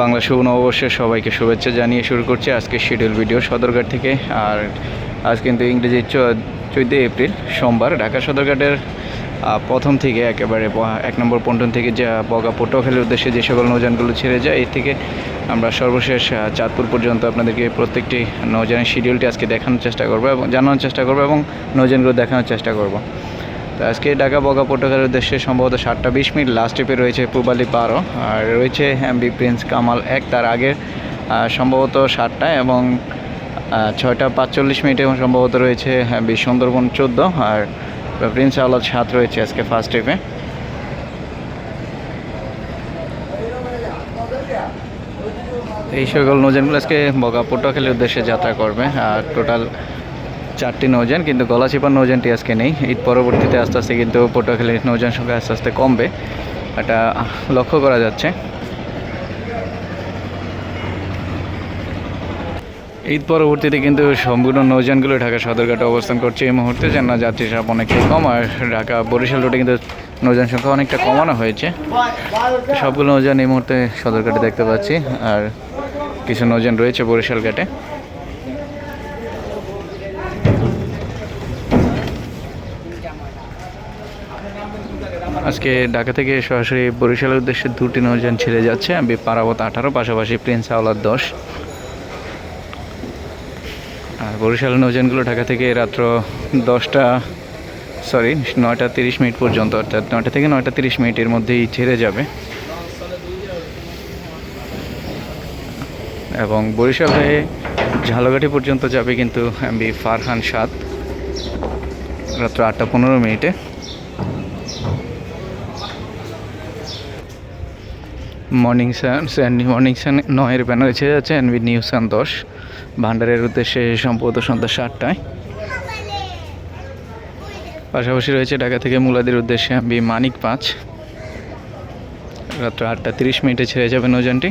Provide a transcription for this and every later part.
বাংলা শুভ নববর্ষের সবাইকে শুভেচ্ছা জানিয়ে শুরু করছি আজকে শিডিউল ভিডিও সদরঘাট থেকে। আর আজ কিন্তু ইংরেজি চোদ্দোই এপ্রিল, সোমবার। ঢাকা সদরঘাটের প্রথম থেকে একেবারে এক নম্বর পন্টন থেকে যা বগা পটুয়াখালীর উদ্দেশ্যে যে সকল নৌযানগুলো ছেড়ে যায়, এর থেকে আমরা সর্বশেষ চাঁদপুর পর্যন্ত আপনাদেরকে প্রত্যেকটি নৌযানের শিডিউলটি আজকে দেখানোর চেষ্টা করব এবং জানানোর চেষ্টা করব এবং নৌযানগুলো দেখানোর চেষ্টা করব। তো আজকে ঢাকা বগা পটুয়াখালীর উদ্দেশ্যে সম্ভবত সাতটা বিশ মিনিট লাস্ট ট্রিপে রয়েছে পূবালি বারো আর রয়েছে এমবি প্রিন্স কামাল এক তার আগে আহ, সম্ভবত সাতটায় এবং ছয়টা পাঁচচল্লিশ মিনিটে সম্ভবত রয়েছে এমবি সুন্দরবন চোদ্দ। আর প্রিন্স আওলাদ সাত রয়েছে আজকে ফার্স্ট ট্রিপে এই সকল নৌযানগুলো আজকে বগা পটুয়াখালীর উদ্দেশ্যে যাত্রা করবে। আর টোটাল চারটি নৌযান, কিন্তু গলাচিপার নৌযানটি আজকে নেই। ঈদ পরবর্তীতে আস্তে আস্তে কিন্তু পটুয়াখালীর নৌযান সংখ্যা আস্তে আস্তে কমবে। এটা লক্ষ্য করা যাচ্ছে। ঈদ পরবর্তীতে কিন্তু সম্পূর্ণ নৌযানগুলো ঢাকা সদরঘাটে অবস্থান করছে এই মুহূর্তে, যেন যাত্রী চাপ অনেকটাই কম। আর ঢাকা বরিশাল রোডে কিন্তু নৌযান সংখ্যা অনেকটা কমানো হয়েছে। সবগুলো নৌযান এই মুহূর্তে সদরঘাটে দেখতে পাচ্ছি। আর কিছু নৌযান রয়েছে বরিশাল ঘাটে। আজকে ঢাকা থেকে সরাসরি বরিশালের উদ্দেশ্যে দুটি নৌযান ছেড়ে যাচ্ছে। আমি পারাবত আঠারো, পাশাপাশি প্রিন্স আওলার দশ। আর বরিশালের নৌযানগুলো ঢাকা থেকে রাত্র দশটা সরি নয়টা তিরিশ মিনিট পর্যন্ত, অর্থাৎ নয়টা থেকে নয়টা তিরিশ মিনিটের মধ্যেই ছেড়ে যাবে। এবং বরিশাল হয়ে ঝালকাঠি পর্যন্ত যাবে কিন্তু এমবি ফারহান সাত রাত্র আটটা পনেরো মিনিটে। মর্নিং সান মর্নিং সান নয়ের ব্যানারে ছেড়ে যাচ্ছে এনবি নিউজ সান দশ ভান্ডারের উদ্দেশ্যে সম্ভবত সন্ধ্যা সাতটায়। পাশাপাশি রয়েছে ঢাকা থেকে মুলাদির উদ্দেশ্যে এমবি মানিক পাঁচ। রাত্র আটটা তিরিশ মিনিটে ছেড়ে যাবে নৌযানটি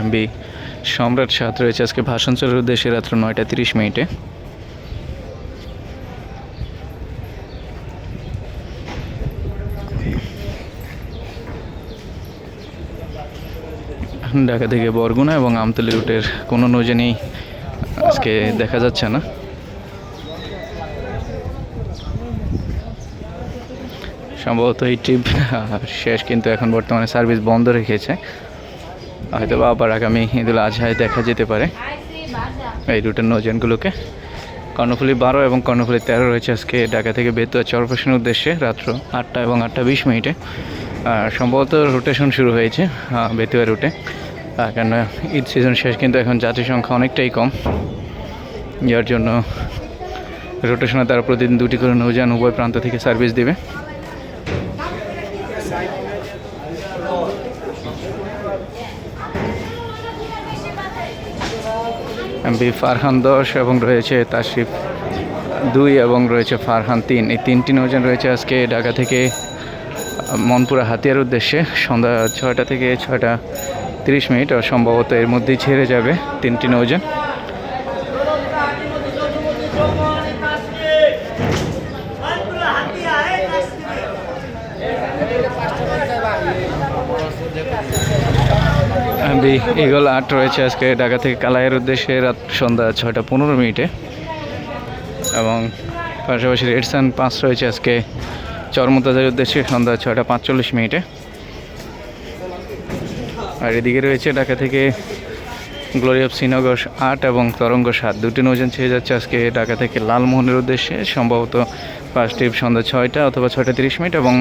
এমবি সম্রাট সাত রয়েছে। আজকে ভাষণ চলের উদ্দেশ্যে রাত্র নয়টা তিরিশ মিনিটে। ঢাকা থেকে বরগুনা এবং আমতলি রুটের কোনো নৌজানই আজকে দেখা যাচ্ছে না। সম্ভবত এই ট্রিপ শেষ, কিন্তু এখন বর্তমানে সার্ভিস বন্ধ রেখেছে। হয়তো বা আবার আগামী ঈদুল আজহায় দেখা যেতে পারে এই রুটের নৌযানগুলোকে। কর্ণফুলি বারো এবং কর্ণফুলি তেরো রয়েছে আজকে ঢাকা থেকে বেতুয়া চরপেশনের উদ্দেশ্যে রাত্র আটটা এবং আটটা বিশ মিনিটে। সম্ভবত রোটেশন শুরু হয়েছে বেতুয়া রুটে। কেন ঈদ সিজন শেষ, কিন্তু এখন যাত্রী সংখ্যা অনেকটাই কম। যার জন্য রোটেশনে তারা প্রতিদিন দুটি করে নৌযান উভয় প্রান্ত থেকে সার্ভিস দেবে। এমবি ফারহান দশ এবং রয়েছে তাশরিফ দুই এবং রয়েছে ফারহান তিন। এই তিনটি নৌযান রয়েছে আজকে ঢাকা থেকে মনপুরা হাতিয়ার উদ্দেশ্যে। সন্ধ্যা ছয়টা থেকে ছয়টা তিরিশ মিনিট সম্ভবত এর মধ্যেই ছেড়ে যাবে তিনটি নৌযান। এমবি ইগল আট রয়েছে আজকে ঢাকা থেকে কালাইয়ের উদ্দেশ্যে রাত সন্ধ্যা ছয়টা পনেরো মিনিটে। এবং পাশাপাশি রেড সান পাঁচ রয়েছে আজকে চরমতাজের উদ্দেশ্যে সন্ধ্যা ছয়টা পাঁচচল্লিশ মিনিটে। আর এদিকে রয়েছে ঢাকা থেকে গ্লোরি অফ শ্রীনগর আট এবং তরঙ্গ সাত। দুটি নৌযান ছেড়ে যাচ্ছে আজকে ঢাকা থেকে লালমোহনের উদ্দেশ্যে। সম্ভবত ট্রিপ সন্ধ্যা ছয়টা অথবা ছয়টা তিরিশ মিনিট এবং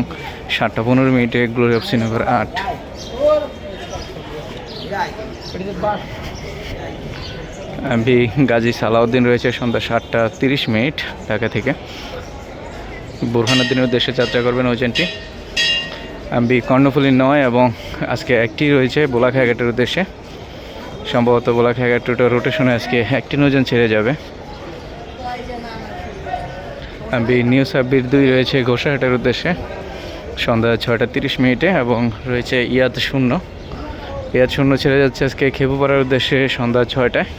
সাতটা পনেরো মিনিটে গ্লোরি অফ শ্রীনগর আট। এমপি গাজী সালাউদ্দিন রয়েছে সন্ধ্যা সাতটা তিরিশ মিনিট ঢাকা থেকে। বুরহানুদ্দিনের উদ্দেশ্যে যাত্রা করবেন নৌযানটি। কর্ণফুলি নয় এবং আজকে একটি রয়েছে বোলাখাঘাটের উদ্দেশ্যে। সম্ভবত বোলাখাঘাট রুটের রোটেশনে আজকে একটি নৌযান ছেড়ে যাবে। এমবি নিউ সাব্বির দুই রয়েছে ঘোষাহাটের উদ্দেশ্যে। সন্ধ্যা ছয়টা তিরিশ মিনিটে এবং রয়েছে ইয়াদ শূন্য। ইয়াদ শূন্য ছেড়ে যাচ্ছে আজকে খেপুপাড়ার উদ্দেশ্যে সন্ধ্যা ছয়টায়।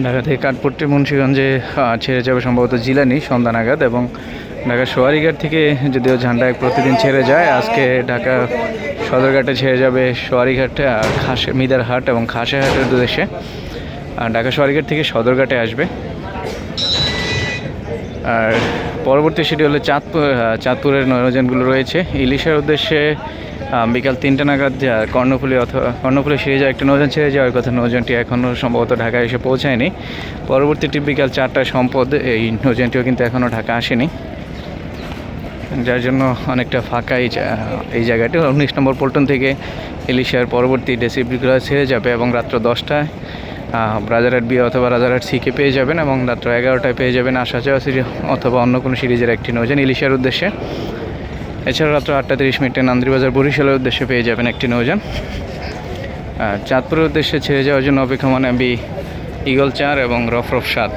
ঢাকা থেকে কাঠপট্টি মুন্সিগঞ্জে ছেড়ে যাবে সম্ভবত জিলানি, সন্ধ্যা নাগাদ এবং ঢাকা সোয়ারিঘাট থেকে যদিও ঝান্ডা এক প্রতিদিন ছেড়ে যায়, আজকে ঢাকা সদরঘাটে ছেড়ে যাবে সোয়ারিঘাটে আর খাসে মিদারহাট এবং খাসেহাটের উদ্দেশ্যে। আর ঢাকা সোয়ারিঘাট থেকে সদরঘাটে আসবে। আর পরবর্তী সেটি হলো চাঁদপুর চাঁদপুরের নৌযানগুলো রয়েছে। ইলিশের উদ্দেশ্যে বিকাল তিনটা নাগাদ যা কর্ণফুলি অথবা কর্ণফুলি ছেড়ে যাওয়া একটা নৌযান ছেড়ে যাওয়ার কথা নৌযানটি এখনও সম্ভবত ঢাকায় এসে পৌঁছায়নি। পরবর্তীটি বিকাল চারটায় সম্পদ, এই নৌযানটিও কিন্তু এখনও ঢাকা আসেনি। যার জন্য অনেকটা ফাঁকা এই এই জায়গাটি। উনিশ নম্বর পল্টন থেকে ইলিশার পরবর্তী ডেসিপিগুলো ছেড়ে যাবে এবং রাত্র দশটায় রাজারহাট বি অথবা রাজারহাট সিকে পেয়ে যাবেন এবং রাত্র এগারোটায় পেয়ে যাবেন আশা যাওয়া সিরিজ অথবা অন্য কোনো সিরিজের একটি নৌযান ইলিশার উদ্দেশ্যে। এছাড়া রাত্র আটটা তিরিশ মিনিটে নান্দ্রিবাজার বরিশালের উদ্দেশ্যে পেয়ে যাবেন একটি নৌযান। আর চাঁদপুরের উদ্দেশ্যে ছেড়ে যাওয়ার জন্য অপেক্ষমান বি ইগল চার এবং রফরফ সাত।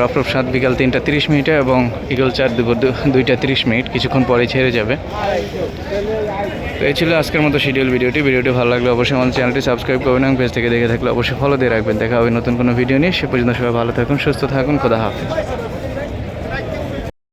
রফরফ সাত বিকাল তিনটা তিরিশ মিনিটে এবং ইগল চার দুপুর দুইটা তিরিশ মিনিট কিছুক্ষণ পরে ছেড়ে যাবে। তো এই ছিল আজকের মতো শিডিউল ভিডিওটি। ভিডিওটি ভালো লাগলে অবশ্যই আমাদের চ্যানেলটি সাবস্ক্রাইব করবেন এবং পেজ থেকে দেখে থাকলে অবশ্যই ফলো দিয়ে রাখবেন। দেখা হবে নতুন কোনো ভিডিও নিয়ে। সে পর্যন্ত সবাই ভালো থাকুন, সুস্থ থাকুন, খোদা হাফেজ।